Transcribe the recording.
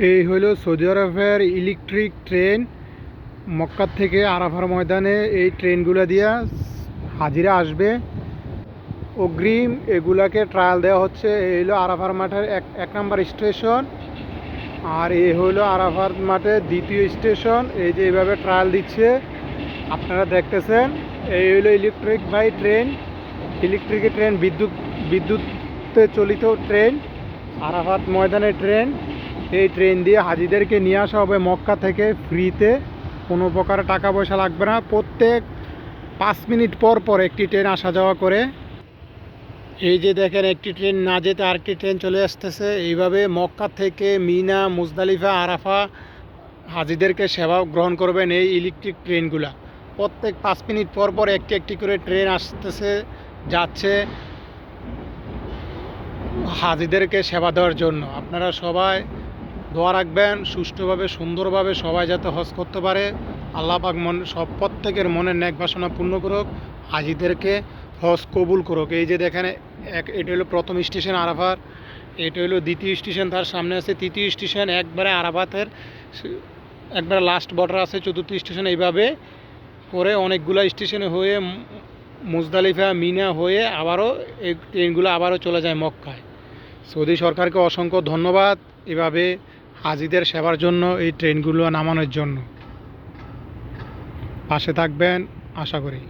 এই হলো সৌদি আরবের ইলেকট্রিক ট্রেন মক্কার থেকে আরাফার ময়দানে এই ট্রেনগুলো দিয়া হাজিরা আসবে। অগ্রিম এগুলাকে ট্রায়াল দেওয়া হচ্ছে, এই হলো আরাফার মাঠের এক এক নম্বর স্টেশন আর এ হলো আরাফার মাঠের দ্বিতীয় স্টেশন এই যে এইভাবে ট্রায়াল দিচ্ছে, আপনারা দেখতেছেন, এই হলো electric by train electric train বিদ্যুৎ বিদ্যুতে চলিত ট্রেন আরাফাত ময়দানের ট্রেন এই ট্রেন দিয়ে হাজিদেরকে নিয়ে আসা হবে মক্কা থেকে ফ্রিতে কোনো প্রকার টাকা পয়সা লাগবে না। প্রত্যেক পাঁচ মিনিট পর পর একটি ট্রেন আসা যাওয়া করে। এই যে দেখেন, একটি ট্রেন না যেতে আরেকটি ট্রেন চলে আসতেছে। এইভাবে মক্কা থেকে মিনা, মুজদালিফা, আরাফা হাজিদেরকে সেবা গ্রহণ করবেন এই ইলেকট্রিক ট্রেনগুলা প্রত্যেক পাঁচ মিনিট পর পর একটি একটি করে ট্রেন আসতেছে, যাচ্ছে হাজিদেরকে সেবা দেওয়ার জন্য। আপনারা সবাই দোয়া রাখবেন, সুষ্ঠুভাবে, সুন্দরভাবে সবাই যাতে হজ করতে পারে। আল্লাহ পাক মন, সব প্রত্যেকের মনের ন্যাক বাসনা পূর্ণ করুক, হাজিদেরকে হজ কবুল করুক। এই যে দেখেন, এক, এটা হলো প্রথম স্টেশন আরাফার এটা হলো দ্বিতীয় স্টেশন, তার সামনে আছে তৃতীয় স্টেশন, একবারে আরাফাতের, একবারে লাস্ট বর্ডার আছে চতুর্থ স্টেশন। এইভাবে করে অনেকগুলো স্টেশনে হয়ে মুজদালিফা, মিনা হয়ে আবারও এই ট্রেনগুলো আবারও চলে যায় মক্কায়। সৌদি সরকারকে অসংখ্য ধন্যবাদ। এভাবে হাজিদের সেবার জন্য এই ট্রেনগুলো নামানোর জন্য। পাশে থাকবেন আশা করি।